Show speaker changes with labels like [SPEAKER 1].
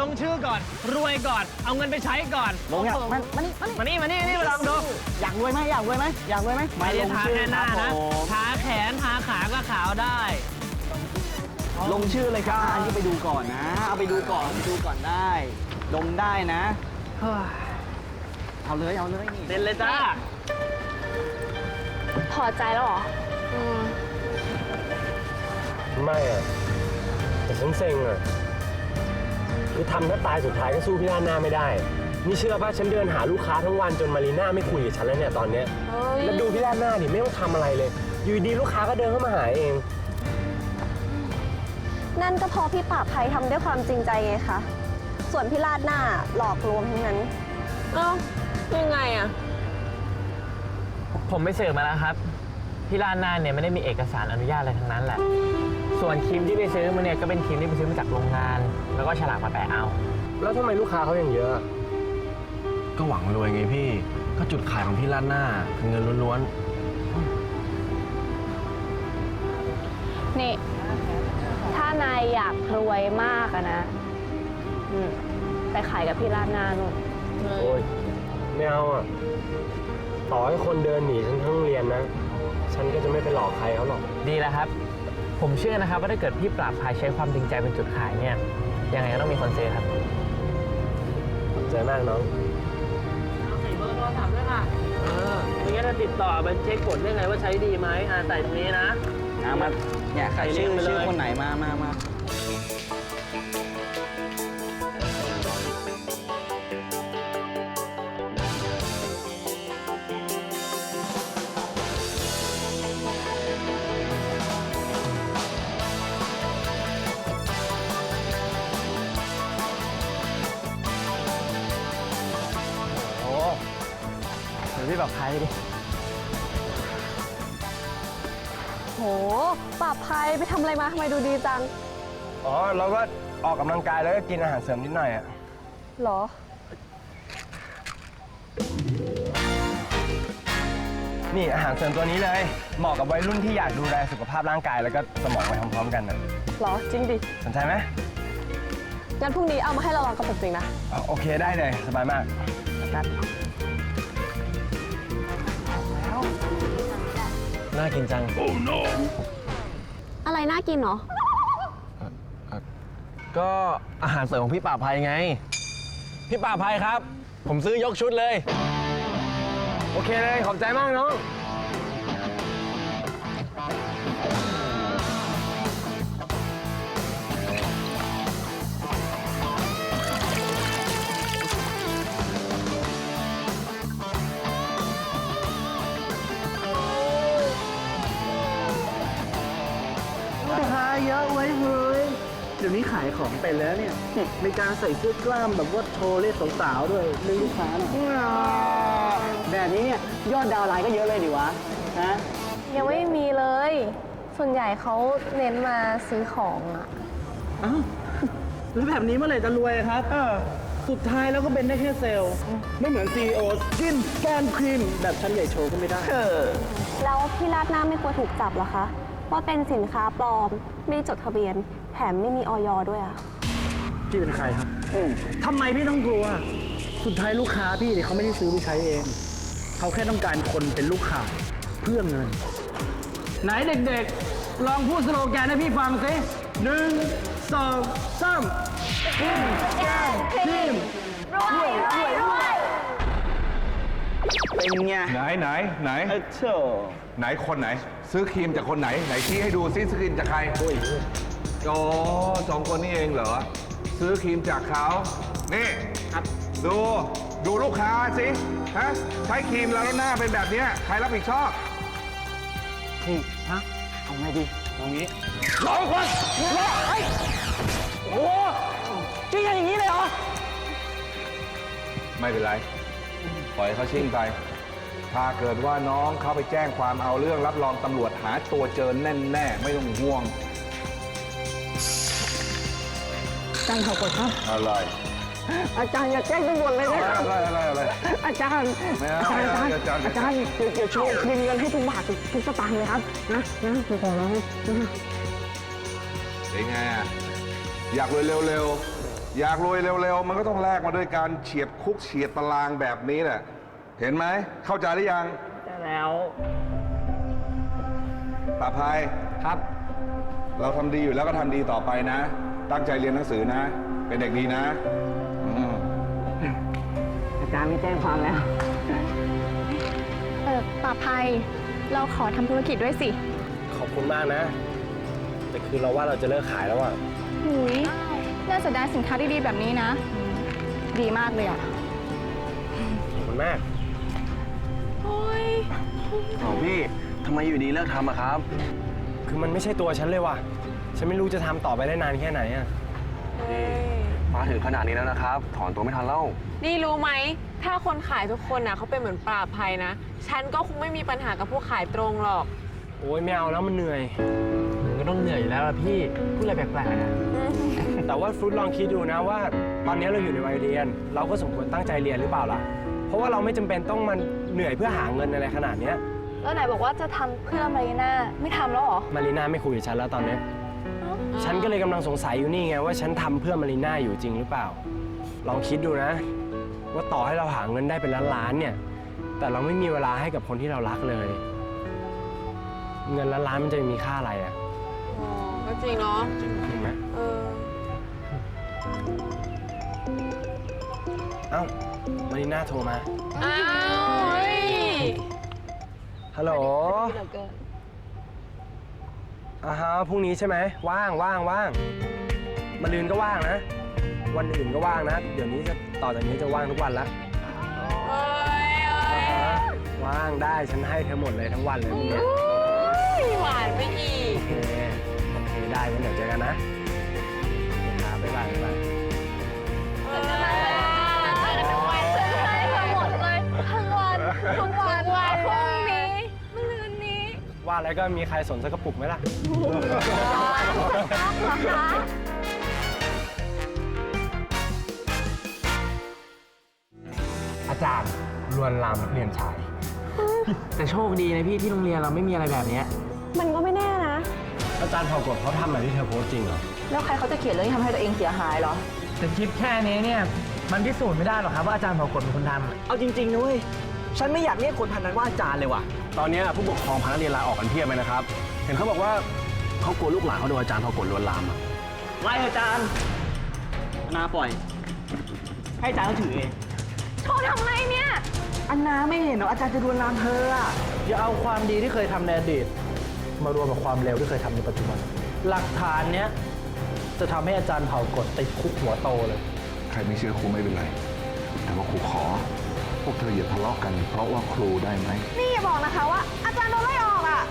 [SPEAKER 1] ลงชื่อก่อน รวยก่อน เอาเงินไปใช้ก่อน
[SPEAKER 2] ลงเนี่ยมันมันนี่
[SPEAKER 1] มานี่มานี่นี่มาลองดู
[SPEAKER 2] อยากรวยไหมอยากรวยไหมอยากรวยไหม
[SPEAKER 1] ไม่ได้ทาแค่หน้า
[SPEAKER 2] ค
[SPEAKER 1] นะ
[SPEAKER 2] รับผม
[SPEAKER 1] ทาแขนทาขาก็ขาวได้
[SPEAKER 2] ลงชื่อเลยครับอันนี้ไปดูก่อนนะ เอาไปดูก่อนไปดูก่อนได้ ดมได้นะเอาเลยเอาเลยนี่
[SPEAKER 1] เซ็นเลยจ้า
[SPEAKER 3] พอใจแล้วเหรออืม
[SPEAKER 4] ไม่อะแต่ฉันเซ็งอะ คือทำถ้าตายสุดท้ายก็สู้พี่ด้านหน้าไม่ได้ นี่เชื่อป่ะฉันเดินหาลูกค้าทั้งวันจนมารีน่าไม่คุยกับฉันแล้วเนี่ยตอนเนี้ย
[SPEAKER 3] เฮ้ย
[SPEAKER 4] แล้วดูพี่ด้านหน้าดิไม่ต้องทำอะไรเลย อยู่ดีลูกค้าก็เดินเข้ามาหาเอง
[SPEAKER 3] นั่นก็เพราะพี่ปราบภัยทำด้วยความจริงใจไงคะส่วนพี่ลาดหน้าหลอกลวงทั้งนั้น
[SPEAKER 5] เอ้ายังไงอะ
[SPEAKER 1] ผมไปสืบมาแล้วครับ ที่ร้านหน้าเนี่ยไม่ได้มีเอกสารอนุญาตอะไรทั้งนั้นแหละ ส่วนครีมที่ไปซื้อมาเนี่ยก็เป็นครีมที่ไปซื้อมาจากโรงงาน แล้วก็ฉลากมาแปะเอา
[SPEAKER 4] แล้วทำไมลูกค้าเขาอย่างเยอะ
[SPEAKER 6] ก็หวังรวยไงพี่ ก็จุดขายของพี่ล้านหน้าคือเงินล้วน
[SPEAKER 3] นี่ ถ้านายอยากรวยมากอะนะอืมไปขายกับพี่ลาดหน้านู่น
[SPEAKER 4] โอ้ยไม่เอาอะ ต่อให้คนเดินหนีฉันทั้งโรงเรียนนะ ฉันก็จะไม่ไปหลอกใครเขาหรอก
[SPEAKER 1] ดีแล้วครับ ผมเชื่อนะครับว่าถ้าเกิดพี่ปราบภายใช้ความจริงใจเป็นจุดขายเนี่ยยังไงก็ต้องมีคนซื้อครับ
[SPEAKER 4] ขอบใจมากน้อง
[SPEAKER 1] ใส่เบอร์โทรศัพท์ด้วยค่ะ เออไม่งั้นจะติดต่อไปเช็คผลได้ไงว่าใช้ดีไหมอ่าใส่ตรงนี้นะ
[SPEAKER 2] นะมาเนี่ยใครชื่อ
[SPEAKER 1] ไปเลย
[SPEAKER 2] ชื่อคนไหนมา
[SPEAKER 1] พี่ปราบภัยดิ
[SPEAKER 3] โหปราบภัยไปทำอะไรมาทำไมดูดีจัง
[SPEAKER 4] อ๋อเราก็ออกกำลังกายแล้วก็กินอาหารเสริมนิดหน่อยอะ
[SPEAKER 3] เหรอ
[SPEAKER 4] นี่อาหารเสริมตัวนี้เลยเหมาะกับวัยรุ่นที่อยากดูแลสุขภาพร่างกายแล้วก็สมองไปพร้อมๆกันนะ
[SPEAKER 3] เหรอ จริงดิ
[SPEAKER 4] สนใจไหม
[SPEAKER 3] งั้นพรุ่งนี้เอามาให้เราลองกระปุกจริงนะ
[SPEAKER 4] อ๋อโอเคได้เลยสบายมาก น่ากินจัง
[SPEAKER 3] อะไรน่ากินเหรอ
[SPEAKER 6] ๆก็อาหารเสริมของพี่ป่าบภัยไง พี่ป่าบภัยครับ ผมซื้อยกชุดเลย
[SPEAKER 4] โอเคเลย ขอบใจมากน้อง
[SPEAKER 2] เดี๋ยวนี้ขายของไปแล้วเนี่ย ในการใส่เสื้อกล้ามแบบว่าโชว์เล่สาวๆด้วยเรื่องลูกค้าหน่อยแบบนี้เนี่ยยอดดาวน์ไลน์ก็เยอะเลยดิวะฮะ
[SPEAKER 3] ยังไม่มีเลย ส่วนใหญ่เขาเน้นมาซื้อของอะ
[SPEAKER 2] อ้าวแล้วแบบนี้เมื่อไหร่จะรวยอะครับสุดท้ายแล้วก็เป็นได้แค่เซลล์ ไม่เหมือน CEO กินแกนครีม แบบชั้นใหญ่โชว์ก็ไม่ได้
[SPEAKER 3] แล้วพี่ลาดหน้าไม่กลัวถูกจับเหรอคะ ว่าเป็นสินค้าปลอมไม่ได้จดทะเบียน แถมไม่มีออยด้วยอะ
[SPEAKER 2] พี่เป็นใครครับทำไมพี่ต้องกลัว สุดท้ายลูกค้าพี่เนี่ยเขาไม่ได้ซื้อไปใช้เอง เขาแค่ต้องการคนเป็นลูกค้าเพื่อเงิน ไหนเด็กๆ ลองพูดสโลแกนให้พี่ฟังสิหนึ่งสองสามทีมแก้วทีมรวยรวยรวยเป็นไง
[SPEAKER 7] ไหนไหนไหน
[SPEAKER 2] เออโช
[SPEAKER 7] ไหนคนไหน ซื้อครีมจากคนไหน ไหนชี้ให้ดูซิซื้อครีมจากใคร อ๋อสองคนนี้เองเหรอ ซื้อครีมจากเขา นี่ ครับ ดู ดูลูกค้าสิฮะใช้ครีมแล้วหน้าเป็นแบบเนี้ยใครรับผิดชอบ
[SPEAKER 2] พี่ฮะเอาไงดีเอางี้
[SPEAKER 1] สองคนเฮ้ยโอ้โหจริงอย่างนี้เลยเหรอ
[SPEAKER 7] ไม่เป็นไร ปล่อยเขาชิ่งไป ถ้าเกิดว่าน้องเขาไปแจ้งความเอาเรื่องรับรองตำรวจหาตัวเจอแน่แน่ๆไม่ต้องห่วง
[SPEAKER 2] ตั้งเขาก่อนครับ
[SPEAKER 7] อะไร
[SPEAKER 2] อาจารย์อย่าแจ้งตำรวจเลยนะ
[SPEAKER 7] อะไรอะไรอะไร
[SPEAKER 2] อาจารย์
[SPEAKER 7] ไม่เอา
[SPEAKER 2] อาจารย์
[SPEAKER 7] ไม่
[SPEAKER 2] อาจาร
[SPEAKER 7] เอา
[SPEAKER 2] ย์
[SPEAKER 7] อาจารย์
[SPEAKER 2] อาจารย์เดี๋ยวเดี๋ยวโชว์คืนเงินให้ทุกบาททุกทุกสตางค์เลยครับนะนะขอร้องนะ
[SPEAKER 7] เป็นไงอะอยากรวยเร็วๆ อยากรวยเร็วๆ มันก็ต้องแลกมาด้วยการเฉียดคุกเฉียดตารางแบบนี้แหละ เห็นไหม เข้าใจหรือยัง
[SPEAKER 1] แต่แล้ว
[SPEAKER 7] ตาพาย
[SPEAKER 2] ครับ
[SPEAKER 7] เราทำดีอยู่แล้วก็ทำดีต่อไปนะ ตั้งใจเรียนหนังสือนะ เป็นเด็กดีนะอืม
[SPEAKER 1] อาจารย์ไม่แจ้งความแล้ว
[SPEAKER 3] เออป่าภัย เราขอทำธุรกิจด้วยสิ
[SPEAKER 4] ขอบคุณมากนะ แต่คือเราว่าเราจะเลิกขายแล้วอะ
[SPEAKER 3] หุยน่าจะได้สินค้าดีๆแบบนี้นะ ดีมากเลยอะ
[SPEAKER 4] ขอบคุณมาก
[SPEAKER 6] อ๋อพี่ทำไมอยู่ดีเลิกทำอะครับ
[SPEAKER 4] คือมันไม่ใช่ตัวฉันเลยว่ะ ฉันไม่รู้จะทำต่อไปได้นานแค่ไหนอะ
[SPEAKER 6] มาถึงขนาดนี้แล้วนะครับ ถอนตัวไม่ทันแล้ว
[SPEAKER 5] นี่รู้ไหม ถ้าคนขายทุกคนน่ะเขาเป็นเหมือนปราบภัยนะ ฉันก็คงไม่มีปัญหากับพวกขายตรงหรอก
[SPEAKER 4] โอ้ยไม่เอาแล้วมันเหนื่อย
[SPEAKER 1] มันก็ต้องเหนื่อยอยู่แล้วล่ะพี่ พูดอะไรแปลกๆอะ
[SPEAKER 4] แต่ว่าฟรุตลองคิดดูนะว่า ตอนนี้เราอยู่ในวัยเรียน เราก็สมควรตั้งใจเรียนหรือเปล่าล่ะ เพราะว่าเราไม่จำเป็นต้องมันเหนื่อยเพื่อหาเงินอะไรขนาดเนี้ย
[SPEAKER 3] แล้วไหนบอกว่าจะทำเพื่อมารีน่าไม่ทำแล้วเหรอ
[SPEAKER 4] มารีน่าไม่คุยกับฉันแล้วตอนเนี้ยฉันก็เลยกำลังสงสัยอยู่นี่ไงว่าฉันทำเพื่อมารีน่าอยู่จริงหรือเปล่า ลองคิดดูนะ ว่าต่อให้เราหาเงินได้เป็นล้านๆเนี่ย แต่เราไม่มีเวลาให้กับคนที่เรารักเลย เงินล้านๆมันจะมีค่าอะไรอะ
[SPEAKER 5] อ๋อก็จริงเนาะ
[SPEAKER 4] จริงไหม
[SPEAKER 5] เออ
[SPEAKER 4] เอ้ามารีน่าโทรมา
[SPEAKER 5] อ้าวเฮ้ย
[SPEAKER 4] ฮัลโหลอ่าฮะพรุ่งนี้ใช่ไหมว่างว่างว่างมะรืนก็ว่างนะ วันอื่นก็ว่างนะ เดี๋ยวนี้จะต่อจากนี้จะว่างทุกวันละ
[SPEAKER 5] เอ้ยเอ้ย
[SPEAKER 4] อ่าฮะว่างได้ฉันให้เธอหมดเลยทั้งวันเลยพรุ่งนี้
[SPEAKER 5] หวานไปอีก
[SPEAKER 4] โอเคโอเคได้งั้นเดี๋ยวเจอกันนะ แล้วก็มีใครสนสักกระปุกไหมล่ะ อาจารย์ลวนลามนักเรียนชาย
[SPEAKER 1] แต่โชคดีนะพี่ที่โรงเรียนเราไม่มีอะไรแบบเนี้ย
[SPEAKER 3] มันก็ไม่แน่นะ
[SPEAKER 4] อาจารย์พอกดเขาทำแบบที่เธอโพสต์จริงเหรอ
[SPEAKER 8] แล้วใครเขาจะเขียนเรื่องที่ทำให้ตัวเองเสียหายเหรอ
[SPEAKER 1] แต่คลิปแค่นี้เนี่ย มันพิสูจน์ไม่ได้หรอกครับว่าอาจารย์เผากฎเป็นคนทำอะ
[SPEAKER 6] เอาจริงๆนะเว้ย ฉันไม่อยากเรียกคนพันนั้นว่าอาจารย์เลยว่ะ ตอนเนี้ยผู้ปกครองพานักเรียนลาออกกันเพียบเลยนะครับ เห็นเขาบอกว่าเขากลัวลูกหลานเขาโดนอาจารย์พอกดลวนลามอะ
[SPEAKER 1] ไล่อาจารย์นาปล่อย ให้อาจารย์เขาถือเอง
[SPEAKER 3] โทรทำไมเนี่ย
[SPEAKER 8] อันนาไม่เห็นเหรออาจารย์จะดวนลามเธออะ
[SPEAKER 2] อย่าเอาความดีที่เคยทำในอดีต มารวมกับความเร็วที่เคยทำในปัจจุบัน หลักฐานเนี้ยจะทำให้อาจารย์เผากดติดคุกหัวโตเลย
[SPEAKER 7] ใครไม่เชื่อครูไม่เป็นไร แต่ว่าครูขอ พวกเธออย่าทะเลาะกัน เพราะว่าครูได้ไหม
[SPEAKER 8] นี่อย่าบอกนะคะว่าอาจารย์โดนไล่ออกอะ